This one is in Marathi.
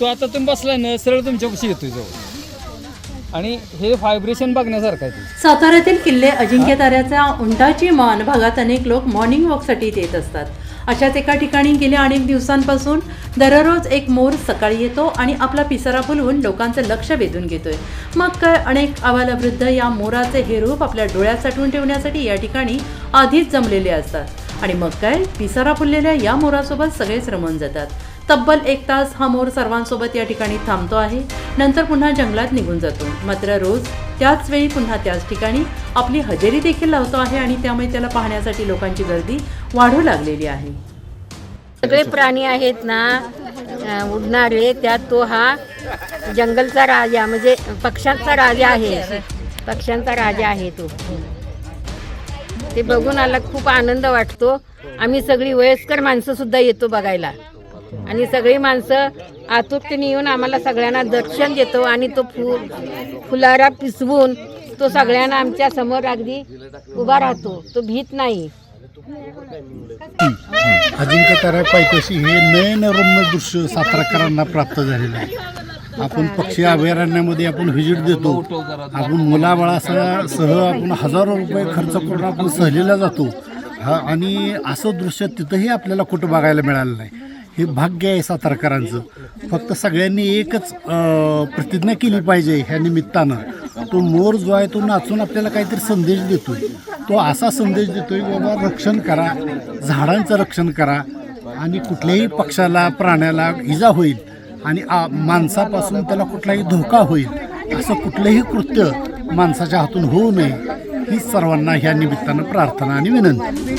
तो आता तुम्ही बसलाय ना सरळ तुमच्यापाशी येतोय जवळ. आणि हे व्हायब्रेशन बघण्यासारखं आहे ते. साताऱ्यातील किल्ले अजिंक्य ताऱ्याच्या उंटाची मान भागात अनेक लोक मॉर्निंग वॉकसाठी येत असतात. अशाच एका ठिकाणी गेल्या अनेक दिवसांपासून दररोज एक मोर सकाळी येतो आणि आपला पिसारा फुलवून लोकांचं लक्ष वेधून घेतोय. मग काय अनेक आबालवृद्ध या मोराचे हे रूप आपल्या डोळ्यात साठवून ठेवण्यासाठी या ठिकाणी आधीच जमलेले असतात. आणि मग काय? पिसारा फुललेल्या या मोरासोबत सगळेच रमून जातात. तब्बल एक तास हा मोर सर्वांसोबत या ठिकाणी थांबतो आहे. नंतर पुन्हा जंगलात निघून जातो. मात्र रोज त्याच वेळी पुन्हा त्याच ठिकाणी आपली हजेरी देखील लावतो आहे आणि त्यामुळे त्याला पाहण्यासाठी लोकांची गर्दी वाढू लागलेली आहे. सगळे प्राणी आहेत ना उडणारे त्यात तो हा जंगलचा राजा म्हणजे पक्ष्यांचा राजा आहे. पक्ष्यांचा राजा आहे तो. ते बघून आला खूप आनंद वाटतो. आम्ही सगळी वयस्कर माणसं सुद्धा येतो बघायला. आणि सगळी माणसं आतुरतेने येऊन आम्हाला सगळ्यांना दर्शन देतो आणि तो फु फुलारा पिसवून तो सगळ्यांना आमच्यासमोर अगदी उभा राहतो. तो भीत नाही. अजिंक्य तारा पायथ्याशी हे नयनरम्य दृश्य साताराकरांना प्राप्त झालेलं आहे. आपण पक्षी अभयारण्यामध्ये आपण व्हिजिट देतो. आपण मुलाबाळासह सह आपण हजारो रुपये खर्च करून आपण सहलीला जातो. हा आणि असं दृश्य तिथंही आपल्याला कुठं बघायला मिळालं नाही. हे भाग्य आहे सातारकरांचं. फक्त सगळ्यांनी एकच प्रतिज्ञा केली पाहिजे ह्या निमित्तानं. तो मोर जो आहे तो नाचून आपल्याला काहीतरी संदेश देतोय. तो असा संदेश देतोय की बाबा रक्षण करा झाडांचं रक्षण करा आणि कुठल्याही पक्षाला प्राण्याला इजा होईल आणि आ- माणसापासून त्याला कुठलाही धोका होईल असं कुठलंही कृत्य माणसाच्या हातून होऊ नये. ही सर्वांना ह्या निमित्तानं प्रार्थना आणि विनंती.